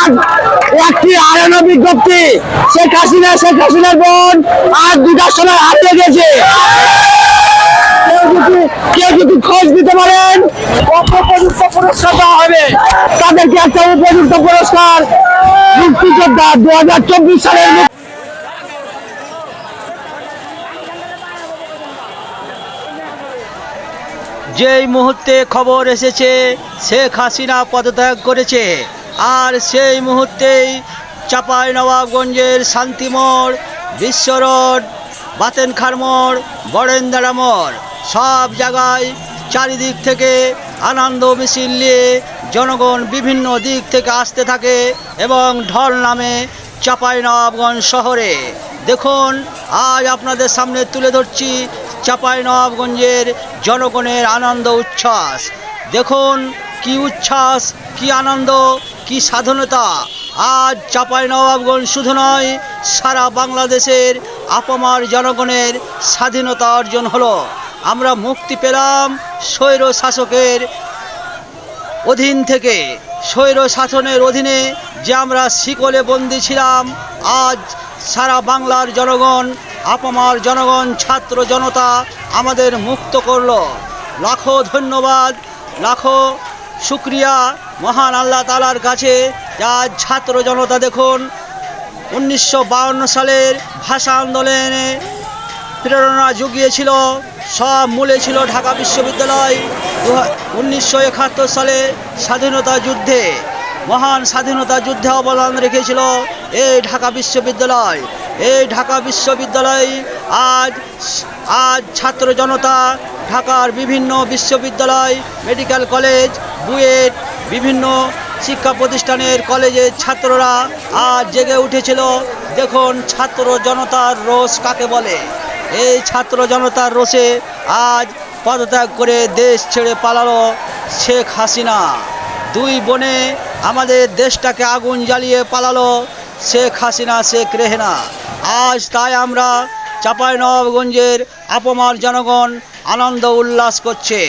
আজ একটি আরও বিজ্ঞপ্তি। শেখ হাসিনা, শেখ হাসিনার বোন আজ দুটার সময় কেউ খোঁজ দিতে পারেন পুরস্কার হবে। পুরস্কার। মুক্তিযোদ্ধা দু হাজার চব্বিশ যেই মুহূর্তে খবর এসেছে, শেখ হাসিনা পদত্যাগ করেছে। আর সেই মুহূর্তেই চাপাই নবাবগঞ্জের শান্তিমোড় বিশ্ব রোড, বাতেনখার মোড়, বরেন্দারা মোড়, সব জায়গায় চারিদিক থেকে আনন্দ মিছিল নিয়ে জনগণ বিভিন্ন দিক থেকে আসতে থাকে এবং ঢল নামে চাপাই নবাবগঞ্জ শহরে। দেখুন, আজ আপনাদের সামনে তুলে ধরছি চাপাই নবাবগঞ্জের জনগণের আনন্দ উচ্ছ্বাস। দেখুন কি উচ্ছ্বাস, কি আনন্দ, কি স্বাধীনতা আজ চাপাই নবাবগঞ্জ শুধু নয়, সারা বাংলাদেশের আপামার জনগণের স্বাধীনতা অর্জন হলো। আমরা মুক্তি পেলাম স্বৈর শাসকের অধীন থেকে। স্বৈর শাসনের অধীনে যে আমরা শিকলে বন্দি ছিলাম, আজ সারা বাংলার জনগণ, আপামার জনগণ, ছাত্র জনতা আমাদের মুক্ত করল। লাখো ধন্যবাদ, লাখো শুক্রিয়া মহান আল্লাহ তালার কাছে। যা ছাত্র জনতা দেখুন, উনিশশো সালের ভাষা আন্দোলনে প্রেরণা জুগিয়েছিল, সব মূলে ছিল ঢাকা বিশ্ববিদ্যালয়। উনিশশো একাত্তর সালে স্বাধীনতা যুদ্ধে, মহান স্বাধীনতা যুদ্ধে অবদান রেখেছিল এই ঢাকা বিশ্ববিদ্যালয়। এই ঢাকা বিশ্ববিদ্যালয় আজ আজ ছাত্র জনতা ঢাকার বিভিন্ন বিশ্ববিদ্যালয়, মেডিকেল কলেজ বুয়েট, বিভিন্ন শিক্ষা প্রতিষ্ঠানের কলেজের ছাত্ররা আজ জেগে উঠেছিল। দেখুন, ছাত্র জনতার রোষ কাকে বলে? এই ছাত্র জনতার রোষে আজ পদত্যাগ করে দেশ ছেড়ে পালালো শেখ হাসিনা। দুই বনে আমাদের দেশটাকে আগুন জ্বালিয়ে পালালো শেখ হাসিনা, শেখ রেহেনা। আজ তাই আমরা চাপাই নবাবগঞ্জের আপমার জনগণ আনন্দ উল্লাস করছে।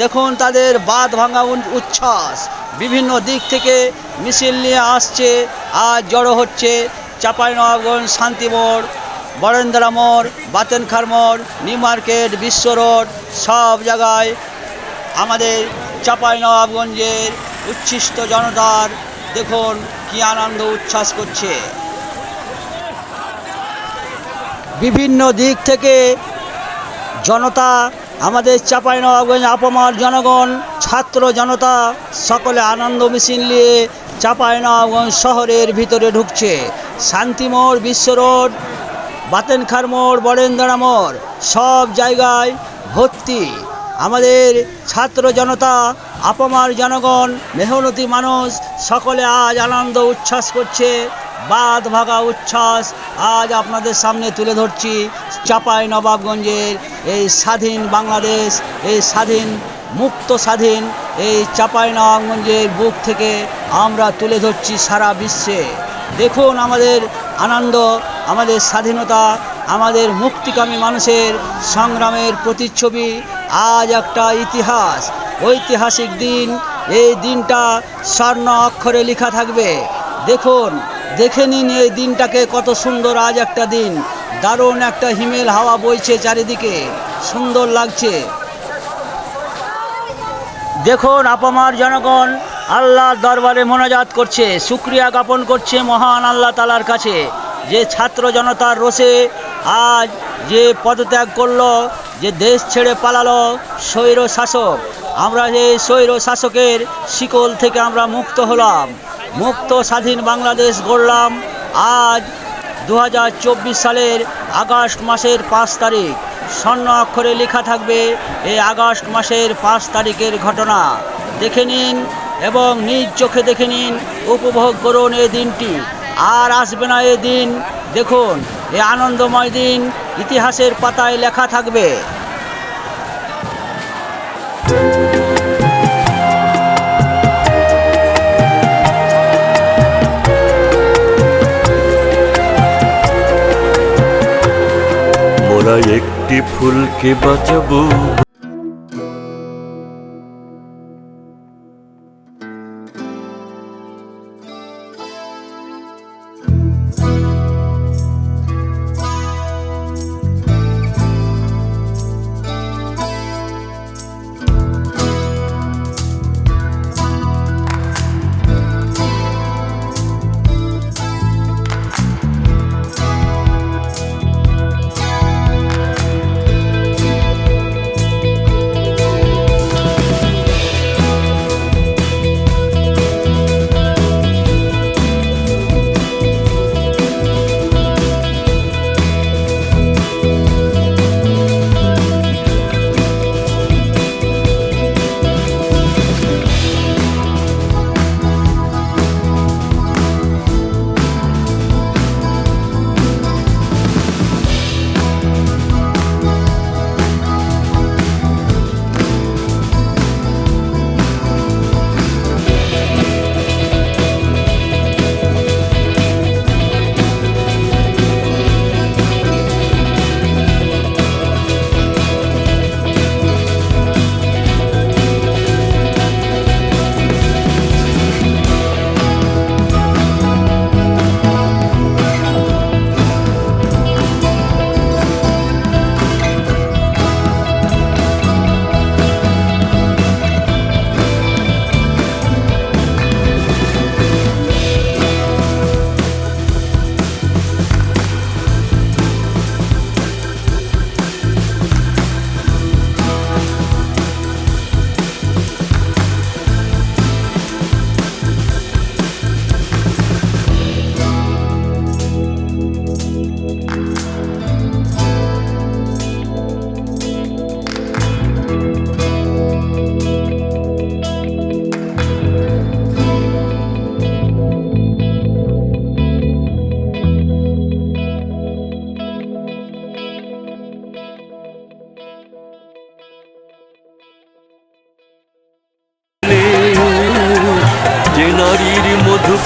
দেখুন তাদের বাদ ভাঙা উচ্ছ্বাস। বিভিন্ন দিক থেকে মিছিল নিয়ে আসছে, আজ জড়ো হচ্ছে চাপাই নবাবগঞ্জ শান্তি মোড়, বরেন্দ্রা মোড়, বাতেনখার মোড়, নিউ মার্কেট, বিশ্ব রোড, সব জায়গায় আমাদের চাপাই নবাবগঞ্জের উচ্ছিষ্ট জনতার দেখুন কি আনন্দ উচ্ছ্বাস করছে। বিভিন্ন দিক থেকে জনতা আমাদের চাপাই নবাবগঞ্জ আপমার জনগণ, ছাত্র জনতা, সকলে আনন্দ মিছিল নিয়ে চাপাই নবাবগঞ্জ শহরের ভিতরে ঢুকছে। শান্তিমোড় বিশ্ব রোড, বাতেনখার মোড়, বরেন্দ্রা মোড়, সব জায়গায় ভর্তি। আমাদের ছাত্র জনতা, আপামার জনগণ, মেহনতি মানুষ, সকলে আজ আনন্দ, উচ্ছ্বাস করছে। বাদ ভাগা উচ্ছ্বাস আজ আপনাদের সামনে তুলে ধরছি চাপাই নবাবগঞ্জের এই স্বাধীন বাংলাদেশ, এই স্বাধীন, মুক্ত স্বাধীন এই চাপাই নবাবগঞ্জের বুক থেকে আমরা তুলে ধরছি সারা বিশ্বে। দেখুন আমাদের আনন্দ, আমাদের স্বাধীনতা, আমাদের মুক্তিকামী মানুষের সংগ্রামের প্রতিচ্ছবি, আজ একটা ইতিহাস, ঐতিহাসিক দিন, এই দিনটা স্বর্ণ অক্ষরে লেখা থাকবে। দেখুন দেখে নিন এই দিনটাকে কত সুন্দর, আজ একটা দিন। দারুণ একটা হিমেল হাওয়া বইছে চারিদিকে। সুন্দর লাগছে। দেখুন, আপামার জনগণ আল্লাহর দরবারে মোনাজাত করছে, শুক্রিয়া জ্ঞাপন করছে মহান আল্লাহ তালার কাছে। যে ছাত্র জনতার রোষে আজ যে পদত্যাগ করল, যে দেশ ছেড়ে পালালো স্বৈর শাসক আমরা এই স্বৈর শাসকের শিকল থেকে আমরা মুক্ত হলাম। মুক্ত স্বাধীন বাংলাদেশ গড়লাম আজ দু হাজার চব্বিশ সালের আগস্ট মাসের পাঁচ তারিখ। স্বর্ণ অক্ষরে লেখা থাকবে এই আগস্ট মাসের পাঁচ তারিখের ঘটনা। দেখে নিন এবং নিজ চোখে দেখে নিন উপভোগ করুন এই দিনটি। আর আসবে না এই দিন। দেখুন, এ আনন্দময় দিন ইতিহাসের পাতায় লেখা থাকবে। ফুলকে বাঁচাবো।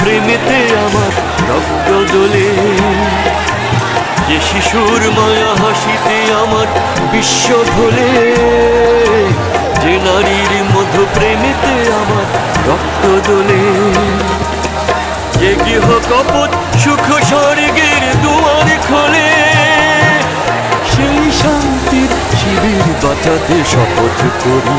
প্রেমেতে আমার রক্ত দোলে যে শিশুর মায়া হাসিতে আমার বিশ্ব ঢোলে যে নারীর মধু প্রেমেতে আমার রক্ত দোলে যে গৃহ কপট সুখ স্বর্গের দুয়ার খোলে। সেই শান্তির শিবির বাঁচাতে শপথ করি।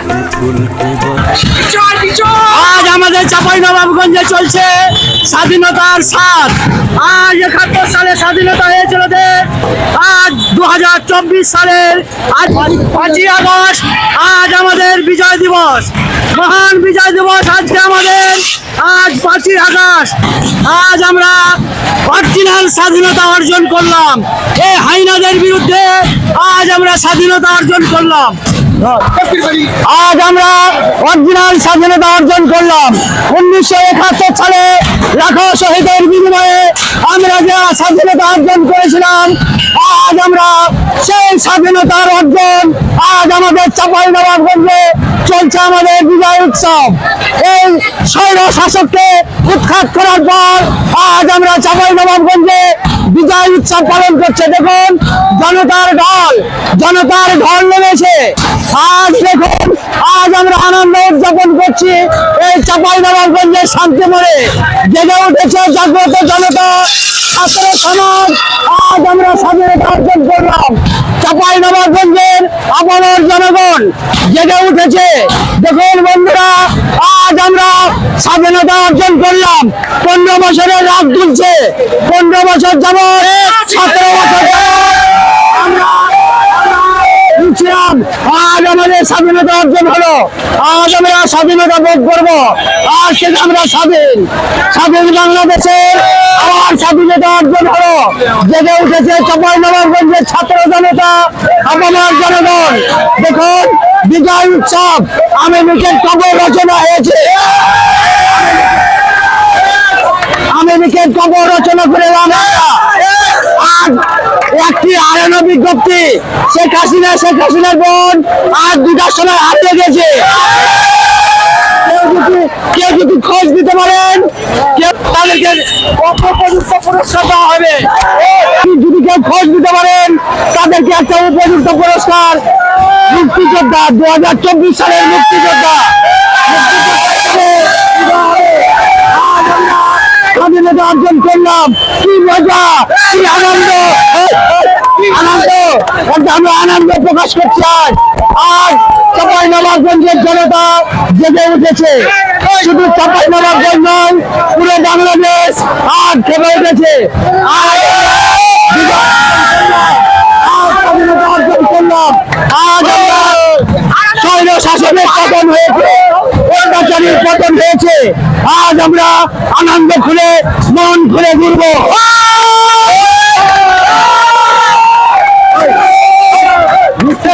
আজ আমাদের চাপাই নবাবগঞ্জে চলছে স্বাধীনতার স্বাদ। আজ একাত্তর সালে স্বাধীনতা হয়েছিল দেশ আজ দু হাজার চব্বিশ সালের আজ পাঁচই আগস্ট আজ আমাদের বিজয় দিবস। মহান বিজয় দিবস আজকে আমাদের আজ পাঁচই আগস্ট। আজ আমরা অরিজিনাল স্বাধীনতা অর্জন করলাম। এই হাইনাদের বিরুদ্ধে আজ আমরা স্বাধীনতা অর্জন করলাম। আজ আমরা অরিজিনাল স্বাধীনতা অর্জন করলাম। উনিশশো একাত্তর সালে লাখো শহীদের বিনিময়ে আমরা যে স্বাধীনতা অর্জন করেছিলাম, আজ আমরা সেই স্বাধীনতার অর্জন আজ আমাদের চাপাই নবাবগঞ্জে চলছে আমাদের বিজয় উৎসব। এই স্বৈর শাসককে উৎখাত করার পর আজ আমরা চাপাই নবাবগঞ্জে বিজয় উৎসব পালন করছে। দেখুন, জনতার ঢল জনতার ঢল নেমেছে। আজ দেখুন, আজ আমরা আনন্দ উদযাপন করছি এই চাপাই নবাবগঞ্জের শান্তিমরে জেগে উঠেছে জাগ্রত জনতা। ছাত্র সমাজ, আজ আমরা স্বাধীনতা অর্জন করলাম। চাপাই নবাবগঞ্জের আপামর জনগণ জেগে উঠেছে। দেখুন বন্ধুরা, আজ আমরা স্বাধীনতা অর্জন করলাম। পনেরো বছরের রাত তুলছে পনেরো বছর বছর আজ আমাদের স্বাধীনতা অর্জন হলো। আজ আমরা স্বাধীনতা ভোগ করব। আজ থেকে আমরা স্বাধীন। স্বাধীন বাংলাদেশের আবার স্বাধীনতা অর্জন হলো। জেগে উঠেছে চাপাই নবাবগঞ্জের ছাত্র জনতা আপামার জনগণ। দেখুন, বিজয় উৎসব, আমি আমেরিকার কবর রচনা হয়েছে। আমেরিকার কবর রচনা করে আজ একটি হারানো বিজ্ঞপ্তি, শেখ হাসিনা, শেখ হাসিনার বোন আজ দুটার সময় হারিয়ে গেছে কেউ যদি খোঁজ দিতে পারেন, কেউ তাদেরকে উপযুক্ত পুরস্কার দেওয়া হবে। যদি কেউ খোঁজ দিতে পারেন, তাদেরকে একটা উপযুক্ত পুরস্কার মুক্তিযোদ্ধা দু হাজার চব্বিশ সালের মুক্তিযোদ্ধা হিসেবে দেওয়া হবে। আজ আমরা স্বাধীনতা অর্জন করলাম কি মজা কি আনন্দ? আনন্দ? আমরা আনন্দ প্রকাশ করছি আজ আজ চাপাই নবাবগঞ্জের জনতা উঠেছে। শুধু চাপাই নবাবগঞ্জ নয়, পুরো বাংলাদেশ আজ খেপে উঠেছে। আজ স্বাধীনতা অর্জন করলাম। আজ শাসনের পতন হয়েছে। স্বৈরাচারীর পতন হয়েছে। আজ আমরা আনন্দ খুলে মন খুলে ঘুরবো।